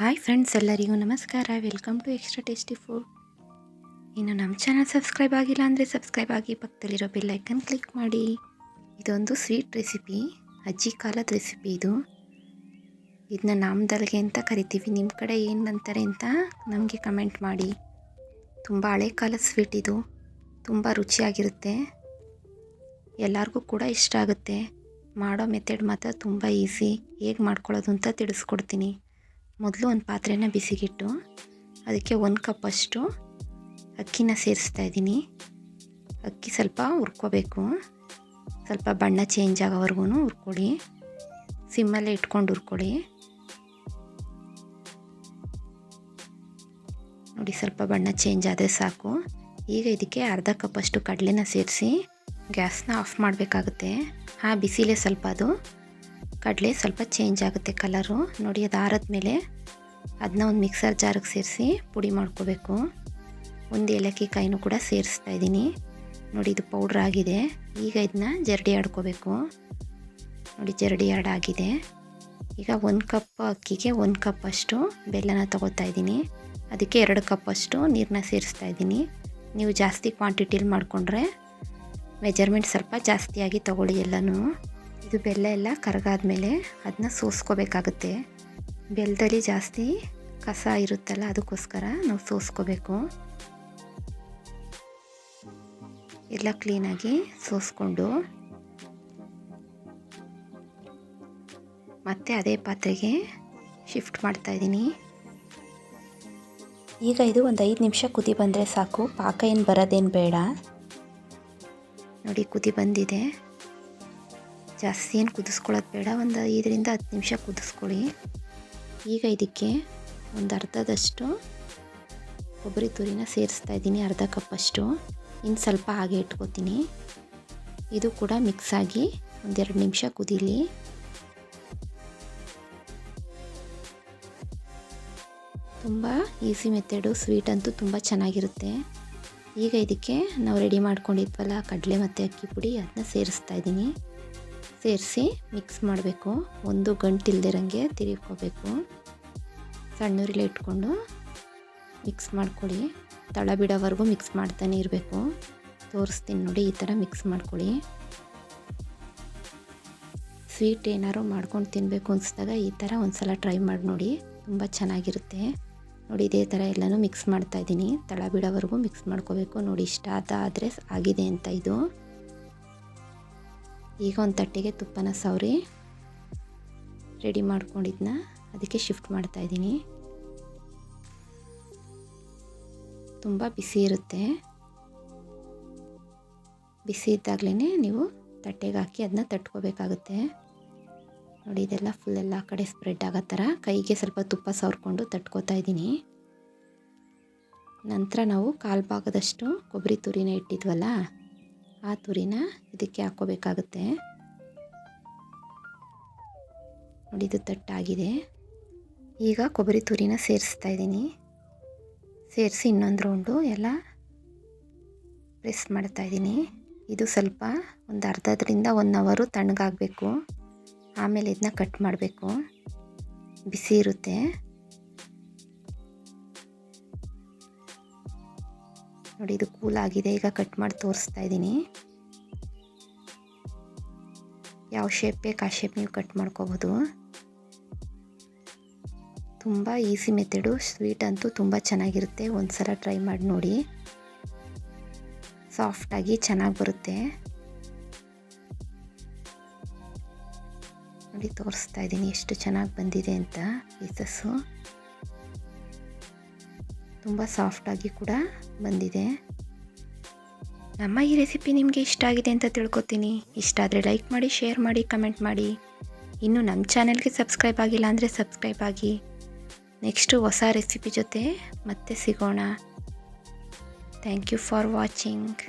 Hi friends ಎಲ್ಲರಿಗೂ ನಮಸ್ಕಾರ. Welcome to extra tasty food ಇನ್ನು ನಮ್ಮ ಚಾನಲ್ ಸಬ್ಸ್ಕ್ರೈಬ್ ಆಗಿಲ್ಲ ಅಂದರೆ ಸಬ್ಸ್ಕ್ರೈಬ್ ಆಗಿ ಪಕ್ಕದಲ್ಲಿರೋ ಬೆಲ್ ಐಕನ್ ಕ್ಲಿಕ್ ಮಾಡಿ. ಇದೊಂದು ಸ್ವೀಟ್ ರೆಸಿಪಿ ಅಜ್ಜಿ ಕಾಲದ ರೆಸಿಪಿ ಇದು. ಇದನ್ನ ನಾಮದಲ್ಗೆ ಅಂತ ಕರಿತೀವಿ. ನಿಮ್ಮ ಕಡೆ ಏನು ಅಂತಾರೆ ಅಂತ ನಮಗೆ ಕಮೆಂಟ್ ಮಾಡಿ. ತುಂಬ ಹಳೆ ಕಾಲದ ಸ್ವೀಟ್ ಇದು. ತುಂಬ ರುಚಿಯಾಗಿರುತ್ತೆ. ಎಲ್ಲರಿಗೂ ಕೂಡ ಇಷ್ಟ ಆಗುತ್ತೆ. ಮಾಡೋ ಮೆಥಡ್ ಮಾತ್ರ ತುಂಬ ಈಸಿ ಹೇಗೆ ಮಾಡ್ಕೊಳ್ಳೋದು ಅಂತ ತಿಳಿಸ್ಕೊಡ್ತೀನಿ. ಮೊದಲು ಒಂದು ಪಾತ್ರೆನ ಬಿಸಿಗಿಟ್ಟು, ಅದಕ್ಕೆ ಒಂದು ಕಪ್ಪಷ್ಟು ಅಕ್ಕಿನ ಸೇರಿಸ್ತಾ ಇದ್ದೀನಿ. ಅಕ್ಕಿ ಸ್ವಲ್ಪ ಹುರ್ಕೋಬೇಕು. ಸ್ವಲ್ಪ ಬಣ್ಣ ಚೇಂಜ್ ಆಗೋವರೆಗೂ ಹುರ್ಕೊಳ್ಳಿ ಸಿಮ್ಮಲ್ಲೇ ಇಟ್ಕೊಂಡು ಹುರ್ಕೊಳ್ಳಿ ನೋಡಿ, ಸ್ವಲ್ಪ ಬಣ್ಣ ಚೇಂಜ್ ಆದರೆ ಸಾಕು. ಈಗ ಇದಕ್ಕೆ ಅರ್ಧ ಕಪ್ಪಷ್ಟು ಕಡಲೆನ ಸೇರಿಸಿ ಗ್ಯಾಸ್ನ ಆಫ್ ಮಾಡಬೇಕಾಗುತ್ತೆ. ಹಾಂ, ಬಿಸಿಲೇ ಸ್ವಲ್ಪ ಅದು. ಕಡಲೆ ಸ್ವಲ್ಪ ಚೇಂಜ್ ಆಗುತ್ತೆ ಕಲರು ನೋಡಿ, ಅದು ಆರದ ಮೇಲೆ ಅದನ್ನ ಒಂದು ಮಿಕ್ಸರ್ ಜಾರಿಗೆ ಸೇರಿಸಿ ಪುಡಿ ಮಾಡ್ಕೋಬೇಕು. ಒಂದು ಏಲಕ್ಕಿ ಕಾಯಿನೂ ಕೂಡ ಸೇರಿಸ್ತಾ ಇದ್ದೀನಿ. ನೋಡಿ, ಇದು ಪೌಡ್ರ್ ಆಗಿದೆ. ಈಗ ಇದನ್ನ ಜರಡಿ ಆಡ್ಕೋಬೇಕು. ನೋಡಿ, ಜರಡಿ ಆಡಾಗಿದೆ ಈಗ ಒಂದು ಕಪ್ ಅಕ್ಕಿಗೆ ಒಂದು ಕಪ್ ಅಷ್ಟು ಬೆಲ್ಲನ ತೊಗೋತಾ ಇದ್ದೀನಿ. ಅದಕ್ಕೆ ಎರಡು ಕಪ್ಪಷ್ಟು ನೀರನ್ನ ಸೇರಿಸ್ತಾ ಇದ್ದೀನಿ. ನೀವು ಜಾಸ್ತಿ ಕ್ವಾಂಟಿಟಿಲಿ ಮಾಡಿಕೊಂಡ್ರೆ ಮೆಜರ್ಮೆಂಟ್ ಸ್ವಲ್ಪ ಜಾಸ್ತಿಯಾಗಿ ತೊಗೊಳ್ಳಿ ಎಲ್ಲನೂ. ಇದು ಬೆಲ್ಲ ಎಲ್ಲ ಕರಗಾದ್ಮೇಲೆ ಅದನ್ನ ಸೋಸ್ಕೋಬೇಕಾಗುತ್ತೆ. ಬೆಲ್ಲದಲ್ಲಿ ಜಾಸ್ತಿ ಕಸ ಇರುತ್ತಲ್ಲ ಅದಕ್ಕೋಸ್ಕರ ನಾವು ಸೋಸ್ಕೋಬೇಕು. ಎಲ್ಲ ಕ್ಲೀನಾಗಿ ಸೋಸ್ಕೊಂಡು ಮತ್ತೆ ಅದೇ ಪಾತ್ರೆಗೆ ಶಿಫ್ಟ್ ಮಾಡ್ತಾ ಇದ್ದೀನಿ. ಈಗ ಇದು ಒಂದು ಐದು ನಿಮಿಷ ಕುದಿ ಬಂದರೆ ಸಾಕು. ಪಾಕ ಏನು ಬರೋದೇನು ಬೇಡ. ನೋಡಿ ಕುದಿ ಬಂದಿದೆ. ಜಾಸ್ತಿ ಏನು ಕುದಿಸ್ಕೊಳ್ಳೋದು ಬೇಡ. ಒಂದು ಐದರಿಂದ ಹತ್ತು ನಿಮಿಷ ಕುದಿಸ್ಕೊಳ್ಳಿ. ಈಗ ಇದಕ್ಕೆ ಒಂದು ಅರ್ಧದಷ್ಟು ಕೊಬ್ಬರಿ ತುರಿನ ಸೇರಿಸ್ತಾ ಇದ್ದೀನಿ, ಅರ್ಧ ಕಪ್ಪಷ್ಟು ಇನ್ನು ಸ್ವಲ್ಪ ಹಾಗೆ ಇಟ್ಕೋತೀನಿ. ಇದು ಕೂಡ ಮಿಕ್ಸ್ ಆಗಿ ಒಂದೆರಡು ನಿಮಿಷ ಕುದೀಲಿ. ತುಂಬ ಈಸಿ ಮೆಥಡು ಸ್ವೀಟ್ ಅಂತೂ ತುಂಬ ಚೆನ್ನಾಗಿರುತ್ತೆ. ಈಗ ಇದಕ್ಕೆ ನಾವು ರೆಡಿ ಮಾಡ್ಕೊಂಡಿದ್ವಲ್ಲ, ಕಡಲೆ ಮತ್ತು ಅಕ್ಕಿ ಪುಡಿ, ಅದನ್ನ ಸೇರಿಸ್ತಾ ಇದ್ದೀನಿ. ಸೇರಿಸಿ ಮಿಕ್ಸ್ ಮಾಡಬೇಕು. ಒಂದು ಗಂಟಿಲ್ದಿರಂಗೆ ತಿರುಗ್ಕೋಬೇಕು. ಸಣ್ಣೂರಿಲೆ ಇಟ್ಕೊಂಡು ಮಿಕ್ಸ್ ಮಾಡ್ಕೊಳ್ಳಿ. ತಳ ಬಿಡೋವರೆಗೂ ಮಿಕ್ಸ್ ಮಾಡ್ತಾನೆ ಇರಬೇಕು. ತೋರಿಸ್ತೀನಿ ನೋಡಿ, ಈ ಥರ ಮಿಕ್ಸ್ ಮಾಡ್ಕೊಳ್ಳಿ. ಸ್ವೀಟ್ ಏನಾದ್ರು ಮಾಡ್ಕೊಂಡು ತಿನ್ನಬೇಕು ಅನಿಸ್ದಾಗ ಈ ಥರ ಒಂದು ಸಲ ಟ್ರೈ ಮಾಡಿ ನೋಡಿ, ತುಂಬ ಚೆನ್ನಾಗಿರುತ್ತೆ. ನೋಡಿ, ಇದೇ ಥರ ಎಲ್ಲನೂ ಮಿಕ್ಸ್ ಮಾಡ್ತಾ ಇದ್ದೀನಿ. ತಳ ಬಿಡೋವರೆಗೂ ಮಿಕ್ಸ್ ಮಾಡ್ಕೋಬೇಕು. ನೋಡಿ, ಇಷ್ಟ ಆದರೆ ಆಗಿದೆ ಅಂತ ಇದು. ಈಗ ಒಂದು ತಟ್ಟೆಗೆ ತುಪ್ಪನ ಸವರಿ ರೆಡಿ ಮಾಡ್ಕೊಂಡಿದ್ನ. ಅದಕ್ಕೆ ಶಿಫ್ಟ್ ಮಾಡ್ತಾ ಇದ್ದೀನಿ. ತುಂಬ ಬಿಸಿ ಇರುತ್ತೆ. ಬಿಸಿ ಇದ್ದಾಗಲೇ ನೀವು ತಟ್ಟೆಗೆ ಹಾಕಿ ಅದನ್ನ ತಟ್ಕೋಬೇಕಾಗುತ್ತೆ. ನೋಡಿ, ಇದೆಲ್ಲ ಫುಲ್ ಎಲ್ಲ ಕಡೆ ಸ್ಪ್ರೆಡ್ ಆಗೋ ಥರ ಕೈಗೆ ಸ್ವಲ್ಪ ತುಪ್ಪ ಸವರ್ಕೊಂಡು ತಟ್ಕೋತಾ ಇದ್ದೀನಿ. ನಂತರ ನಾವು ಕಾಲು ಭಾಗದಷ್ಟು ಕೊಬ್ಬರಿ ತುರಿನ ಇಟ್ಟಿದ್ವಲ್ಲ ಆ ತುರಿನ ಇದಕ್ಕೆ ಹಾಕ್ಕೋಬೇಕಾಗುತ್ತೆ. ನೋಡಿ, ಇದು ತಟ್ಟಾಗಿದೆ. ಈಗ ಕೊಬ್ಬರಿ ತುರಿನ ಸೇರಿಸ್ತಾ ಇದ್ದೀನಿ. ಸೇರಿಸಿ ಇನ್ನೊಂದು ರೌಂಡು ಎಲ್ಲ ಪ್ರೆಸ್ ಮಾಡ್ತಾ ಇದ್ದೀನಿ. ಇದು ಸ್ವಲ್ಪ ಒಂದು ಅರ್ಧದ್ರಿಂದ ಒನ್ ಅವರು ತಣ್ಣಗಾಗಬೇಕು. ಆಮೇಲೆ ಇದನ್ನ ಕಟ್ ಮಾಡಬೇಕು. ಬಿಸಿ ಇರುತ್ತೆ. ನೋಡಿ, ಇದು ಕೂಲ್ ಆಗಿದೆ. ಈಗ ಕಟ್ ಮಾಡಿ ತೋರಿಸ್ತಾ ಇದ್ದೀನಿ. ಯಾವ ಶೇಪ್ ಬೇಕು ಆ ಶೇಪ್ ನೀವು ಕಟ್ ಮಾಡ್ಕೋಬೋದು. ತುಂಬ ಈಸಿ ಮೆಥಡು ಸ್ವೀಟ್ ಅಂತೂ ತುಂಬ ಚೆನ್ನಾಗಿರುತ್ತೆ. ಒಂದು ಸಲ ಟ್ರೈ ಮಾಡಿ ನೋಡಿ. ಸಾಫ್ಟಾಗಿ ಚೆನ್ನಾಗಿ ಬರುತ್ತೆ. ನೋಡಿ, ತೋರಿಸ್ತಾ ಇದ್ದೀನಿ ಎಷ್ಟು ಚೆನ್ನಾಗಿ ಬಂದಿದೆ ಅಂತ ಪೀಸಸ್ಸು ತುಂಬ ಸಾಫ್ಟಾಗಿ ಕೂಡ ಬಂದಿದೆ. ನಮ್ಮ ಈ ರೆಸಿಪಿ ನಿಮಗೆ ಇಷ್ಟ ಆಗಿದೆ ಅಂತ ತಿಳ್ಕೊತೀನಿ. ಇಷ್ಟ ಆದರೆ ಲೈಕ್ ಮಾಡಿ ಶೇರ್ ಮಾಡಿ ಕಮೆಂಟ್ ಮಾಡಿ. ಇನ್ನು ನಮ್ಮ ಚಾನೆಲ್ಗೆ ಸಬ್ಸ್ಕ್ರೈಬ್ ಆಗಿಲ್ಲ ಅಂದರೆ ಸಬ್ಸ್ಕ್ರೈಬ್ ಆಗಿ. ನೆಕ್ಸ್ಟು ಹೊಸ ರೆಸಿಪಿ ಜೊತೆ ಮತ್ತೆ ಸಿಗೋಣ. Thank you for watching